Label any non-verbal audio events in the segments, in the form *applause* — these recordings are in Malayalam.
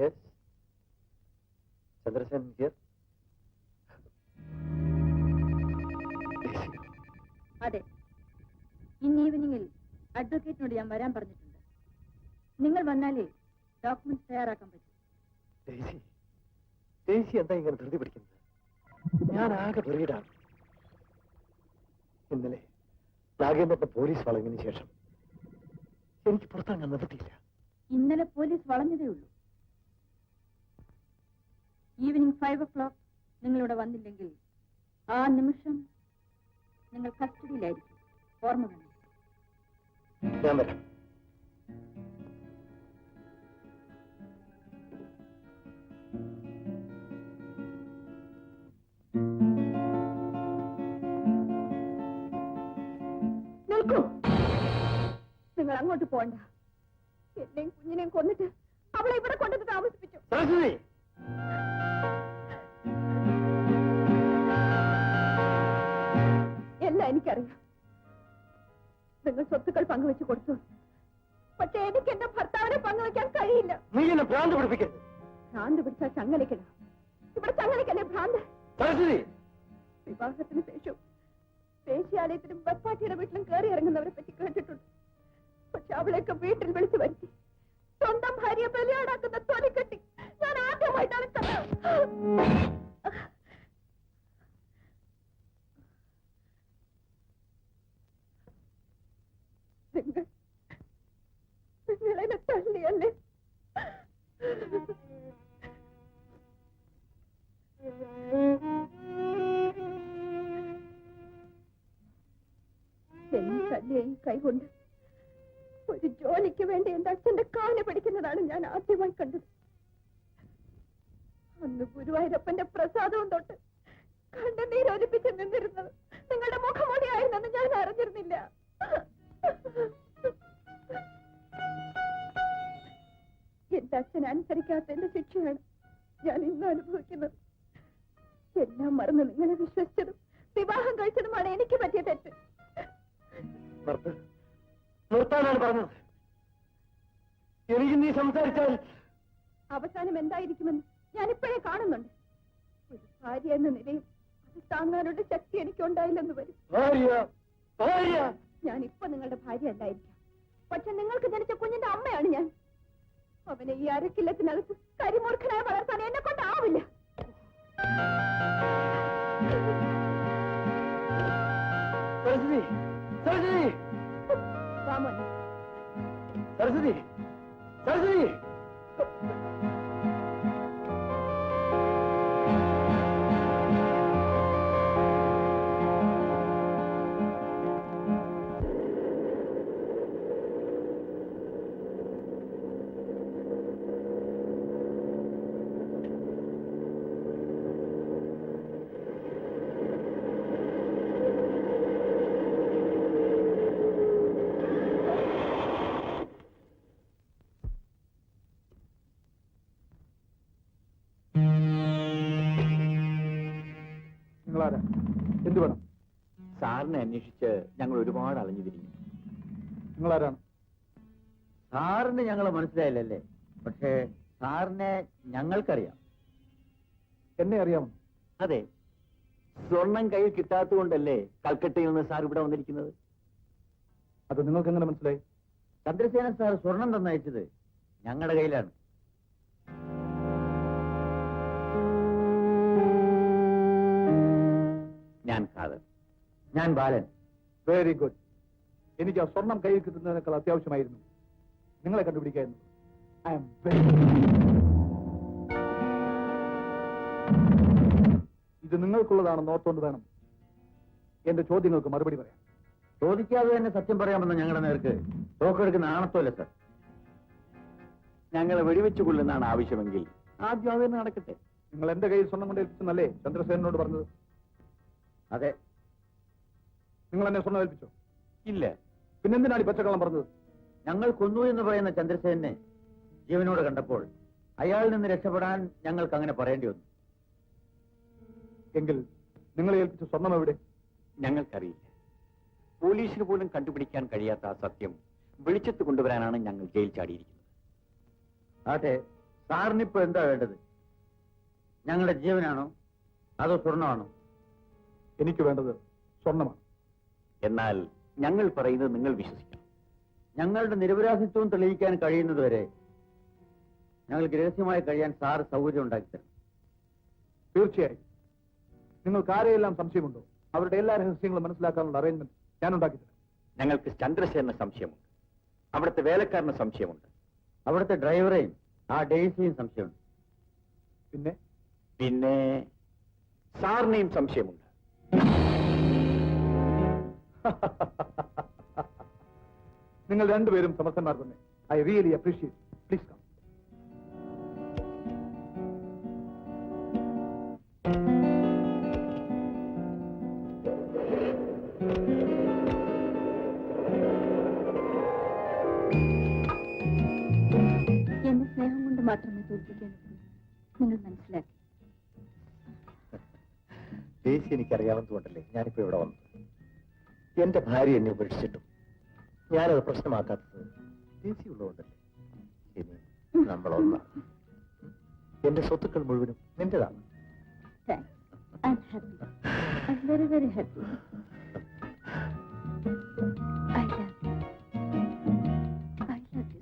Yes Chandrasen here? അതെ. ഇന്ന് ഈവനിങ്ങിൽ അഡ്വക്കേറ്റിനോട് ഞാൻ വരാൻ പറഞ്ഞിട്ടുണ്ട്. നിങ്ങൾ വന്നാലേ ഡോക്യുമെന്റ്സ് തയ്യാറാക്കാൻ പറ്റും. ഡേസി ഡേസി എന്താ ഇങ്ങനെ ധൃതി പിടിക്കുന്നത്? ഞാൻ ആകെ വെറിയിടാണ് ഇന്നലെ നാഗേന്ദ്രത്തെ പോലീസ് വളഞ്ഞതിന് ശേഷം എനിക്ക് പുറത്തിറങ്ങാൻ നിവൃത്തിയില്ല. ഇന്നലെ പോലീസ് വളഞ്ഞതേ ഉള്ളൂ. ഈവനിങ് ഫൈവ് ഒ ക്ലോക്ക് നിങ്ങളിവിടെ വന്നില്ലെങ്കിൽ ആ നിമിഷം നിങ്ങൾ കസ്റ്റഡിയിലായിരിക്കും. ഓർമ്മ ഞാൻ വരാം. നിൽക്കൂ. നിങ്ങൾ അങ്ങോട്ട് പോണ്ട എന്നെയും കുഞ്ഞിനെയും കൊന്നിട്ട് അവളെ ഇവിടെ കൊണ്ടിട്ട് താമസിപ്പിച്ചു. നിങ്ങൾ സ്വത്തുക്കൾ പങ്കുവെച്ച് കൊടുത്തു. പക്ഷെ എനിക്ക് എന്റെ ഭർത്താവിനെ പങ്കുവെക്കാൻ കഴിയില്ല. നീ എന്നെ ഭ്രാന്ത് പിടിപ്പിക്കരുത്. ഭ്രാന്ത് പിടിച്ചാൽ ചങ്ങലയ്ക്കല ഇവിടെ ചങ്ങലയ്ക്കല്ലേ ഭ്രാന്ത്? സരസ്വതി! വിവാഹത്തിന് ശേഷം ദേശീയാലയത്തിലും ബപ്പാട്ടിയുടെ വീട്ടിലും കയറി ഇറങ്ങുന്നവരെ പറ്റി കേട്ടിട്ടുണ്ട്. പക്ഷെ അവളെയൊക്കെ വീട്ടിൽ വിളിച്ചു വരുത്തി. സ്വന്തം ഭാര്യ ബലിയാടാക്കുന്ന തൊലിക്കെട്ടി ഞാൻ ആദ്യമായിട്ടാണ് ഈ കൈകൊണ്ട് ഒരു ജോലിക്ക് വേണ്ടി എന്റെ അച്ഛന്റെ കാൽ പിടിക്കുന്നതാണ് ഞാൻ ആദ്യമായി കണ്ടത്. അന്ന് ഗുരുവായൂരപ്പന്റെ പ്രസാദവും തൊട്ട് കണ്ണുനീരൊലിപ്പിച്ച് നിന്നിരുന്നത് നിങ്ങളുടെ മുഖമൂടിയായിരുന്നെന്ന് ഞാൻ അറിഞ്ഞിരുന്നില്ല. എന്റെ അച്ഛൻ അനുസരിക്കാത്തതിന്റെ ശിക്ഷയാണ് ഞാൻ ഇന്ന് അനുഭവിക്കുന്നത്. എല്ലാം മറന്ന് നിങ്ങളെ വിശ്വസിച്ചതും വിവാഹം കഴിച്ചതുമാണ് എനിക്ക് പറ്റിയ തെറ്റ്. സംസാരിച്ചാൽ അവസാനം എന്തായിരിക്കുമെന്ന് ഞാൻ ഇപ്പോഴേ കാണുന്നുണ്ട്. ഒരു ഭാര്യ എന്ന നിലയിൽ അത് താങ്ങാനുള്ള ശക്തി എനിക്ക് ഉണ്ടായില്ലെന്ന് വരും. ഭാര്യ ഭാര്യ. ഞാൻ ഇപ്പൊ നിങ്ങളുടെ ഭാര്യ അല്ലായിരിക്കാം പക്ഷെ നിങ്ങൾക്ക് ജനിച്ച കുഞ്ഞിന്റെ അമ്മയാണ് ഞാൻ. അവനെ ഈ അരക്കില്ലത്തിനകത്ത് കരിമൂർഖനായി വളർത്താൻ എന്നെ കൊണ്ടാവില്ല നിങ്ങളാരാ എന്ത് വേണം? സാറിനെ അന്വേഷിച്ച് ഞങ്ങൾ ഒരുപാട് അലഞ്ഞു തിരിഞ്ഞു നിങ്ങളാരാണ്? സാറിന് ഞങ്ങളെ മനസ്സിലായില്ലല്ലേ? പക്ഷേ സാറിനെ ഞങ്ങൾക്കറിയാം. എന്നെ അറിയാമോ? അതെ. സ്വർണം കയ്യിൽ കിട്ടാത്തതുകൊണ്ടല്ലേ കൽക്കട്ടയിൽ നിന്ന് സാർ ഇവിടെ വന്നിരിക്കുന്നത്? അത് നിങ്ങൾക്ക് എങ്ങനെ മനസ്സിലായി? ചന്ദ്രസേന സാർ സ്വർണം തന്നയച്ചത് ഞങ്ങളുടെ കയ്യിലാണ്. ഞാൻ ബാലൻ. വെരി ഗുഡ് എനിക്ക് ആ സ്വർണം കയ്യിൽ കിട്ടുന്നതിനേക്കാൾ അത്യാവശ്യമായിരുന്നു. നിങ്ങളെ കണ്ടുപിടിക്കായിരുന്നു. ഐ എം വെരി ഇത് നിങ്ങൾക്കുള്ളതാണ് ഓർത്തുകൊണ്ട് വേണം. എന്റെ ചോദ്യങ്ങൾക്ക് മറുപടി പറയാം ചോദിക്കാതെ തന്നെ സത്യം പറയാമെന്ന് ഞങ്ങളുടെ നേർക്ക്? തോക്കെടുക്കുന്ന ആണത്തോല്ല സർ? ഞങ്ങളെ വെടിവെച്ചു കൊള്ളുന്നതാണ് ആവശ്യമെങ്കിൽ. ആദ്യം അത് തന്നെ നടക്കട്ടെ. നിങ്ങൾ എന്റെ കയ്യിൽ സ്വർണം കൊണ്ട് ഏൽപ്പിച്ചെന്നല്ലേ ചന്ദ്രസേനോട് പറഞ്ഞത്. അതെ. നിങ്ങൾ എന്നെ സ്വർണം ഏൽപ്പിച്ചോ ഇല്ല. പിന്നെന്തിനാണ് ഈ പച്ചക്കള്ളം പറഞ്ഞത്? ഞങ്ങൾ കൊന്നു എന്ന് പറയുന്ന ചന്ദ്രസേനെ ജീവനോട് കണ്ടപ്പോൾ അയാളിൽ നിന്ന് രക്ഷപ്പെടാൻ ഞങ്ങൾക്ക് അങ്ങനെ പറയേണ്ടി വന്നു. എങ്കിൽ നിങ്ങളെ ഏൽപ്പിച്ച സ്വർണം എവിടെ? ഞങ്ങൾക്കറിയില്ല. പോലീസിന് പോലും കണ്ടുപിടിക്കാൻ കഴിയാത്ത ആ സത്യം വെളിച്ചത്ത് കൊണ്ടുവരാനാണ് ഞങ്ങൾ ജയിൽ ചാടിയിരിക്കുന്നത്. ആട്ടെ സാറിനിപ്പോ എന്താ വേണ്ടത്? ഞങ്ങളുടെ ജീവനാണോ അതോ സ്വർണമാണോ എനിക്ക് വേണ്ടത് സ്വർണമാണ്. എന്നാൽ ഞങ്ങൾ പറയുന്നത് നിങ്ങൾ വിശ്വസിക്കണം. ഞങ്ങളുടെ നിരപരാധിത്വം തെളിയിക്കാൻ കഴിയുന്നതുവരെ ഞങ്ങൾക്ക് രഹസ്യമായി കഴിയാൻ സാർ സൗകര്യം ഉണ്ടാക്കി തീർച്ചയായും. നിങ്ങൾക്ക് ആരെയെല്ലാം സംശയമുണ്ടോ? അവരുടെ എല്ലാ രഹസ്യങ്ങളും മനസ്സിലാക്കാനുള്ള അറേഞ്ച്മെന്റ് ഞാൻ ഉണ്ടാക്കി തരാം. ഞങ്ങൾക്ക് ചന്ദ്രസേന സംശയമുണ്ട്. അവിടുത്തെ വേലക്കാരന് സംശയമുണ്ട്. അവിടുത്തെ ഡ്രൈവറെയും ആ ഡേസിയും സംശയമുണ്ട്. പിന്നെ? പിന്നെ സാറിനെയും സംശയമുണ്ട്. *laughs* നിങ്ങൾ രണ്ടുപേരും സമർത്ഥന്മാർ തന്നെ. I really appreciate please come എന്നെ സ്നേഹം കൊണ്ട് മാത്രമേ തോൽപ്പിക്കാൻ നിങ്ങൾ മനസ്സിലാക്കി. *laughs* ദേശി എനിക്കറിയാവുന്നതുകൊണ്ടല്ലേ ഞാനിപ്പോ ഇവിടെ വന്നത്. എന്റെ ഭാര്യ എന്നെ ഉപേക്ഷിച്ചിട്ടും ഞാനത് പ്രശ്നമാക്കാത്തത് ദേശീയമുള്ളതുകൊണ്ടല്ലേ ഇനി നമ്മളൊന്നാണ് എന്റെ സ്വത്തുക്കൾ മുഴുവനും നിന്റേതാണ്. Ha, ha, ha, very very happy I love I love you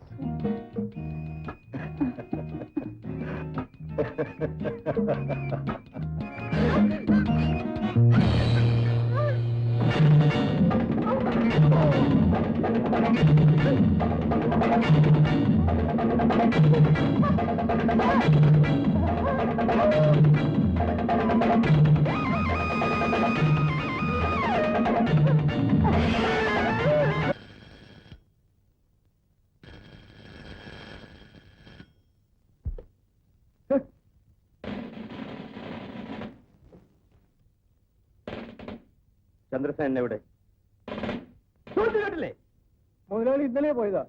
so എവിടെ? മുതലാളി ഇന്നലെ പോയതാ.